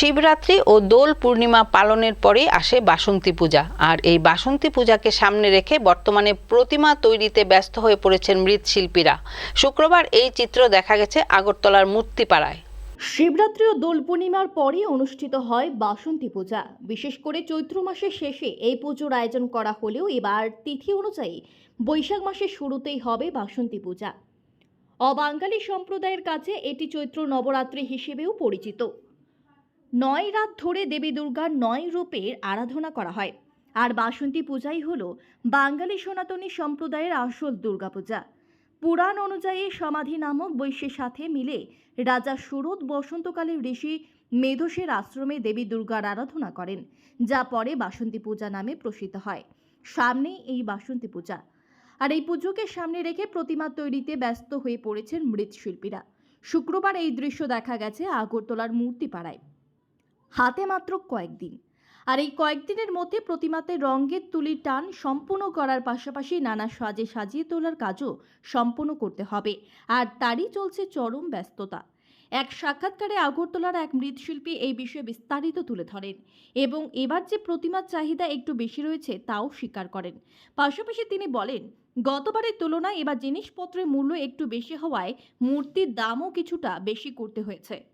শিবরাত্রি ও দোল পূর্ণিমা পালনের পরেই আসে বাসন্তী পূজা। আর এই বাসন্তী পূজাকে সামনে রেখে বর্তমানে প্রতিমা তৈরিতে ব্যস্ত হয়ে পড়েছেন মৃৎশিল্পীরা। শুক্রবার এই চিত্র দেখা গেছে আগরতলার মূর্তিপাড়ায়। শিবরাত্রি ও দোল পূর্ণিমার পরে অনুষ্ঠিত হয় বাসন্তী পূজা। বিশেষ করে চৈত্র মাসের শেষে এই পুজোর আয়োজন করা হলেও এবার তিথি অনুযায়ী বৈশাখ মাসের শুরুতেই হবে বাসন্তী পূজা। অবাঙ্গালী সম্প্রদায়ের কাছে এটি চৈত্র নবরাত্রি হিসেবেও পরিচিত। নয় রাত ধরে দেবী দুর্গার নয় রূপের আরাধনা করা হয়। আর বাসন্তী পূজাই হলো বাঙালি সনাতনী সম্প্রদায়ের আসল দুর্গাপূজা। পুরাণ অনুযায়ী সমাধি নামক বৈশ্যের সাথে মিলে রাজা সুরত বসন্তকালে ঋষি মেধসের আশ্রমে দেবী দুর্গার আরাধনা করেন, যা পরে বাসন্তী পূজা নামে প্রসিদ্ধ হয়। সামনেই এই বাসন্তী পূজা। আর এই পুজোকে সামনে রেখে প্রতিমা তৈরিতে ব্যস্ত হয়ে পড়েছেন মৃৎশিল্পীরা। শুক্রবার এই দৃশ্য দেখা গেছে আগরতলার মূর্তিপাড়ায়। হাতে মাত্র কয়েকদিন। আর এই কয়েকদিনের মধ্যে প্রতিমাতে রঙের তুলির টান সম্পূর্ণ করার পাশাপাশি নানা সাজে সাজিয়ে তোলার কাজও সম্পূর্ণ করতে হবে। আর তারই চলছে চরম ব্যস্ততা। এক সাক্ষাৎকারে আগরতলার এক মৃৎশিল্পী এই বিষয়ে বিস্তারিত তুলে ধরেন এবং এবার যে প্রতিমার চাহিদা একটু বেশি রয়েছে তাও স্বীকার করেন। পাশাপাশি তিনি বলেন, গতবারের তুলনায় এবার জিনিসপত্রের মূল্য একটু বেশি হওয়ায় মূর্তির দামও কিছুটা বেশি করতে হয়েছে।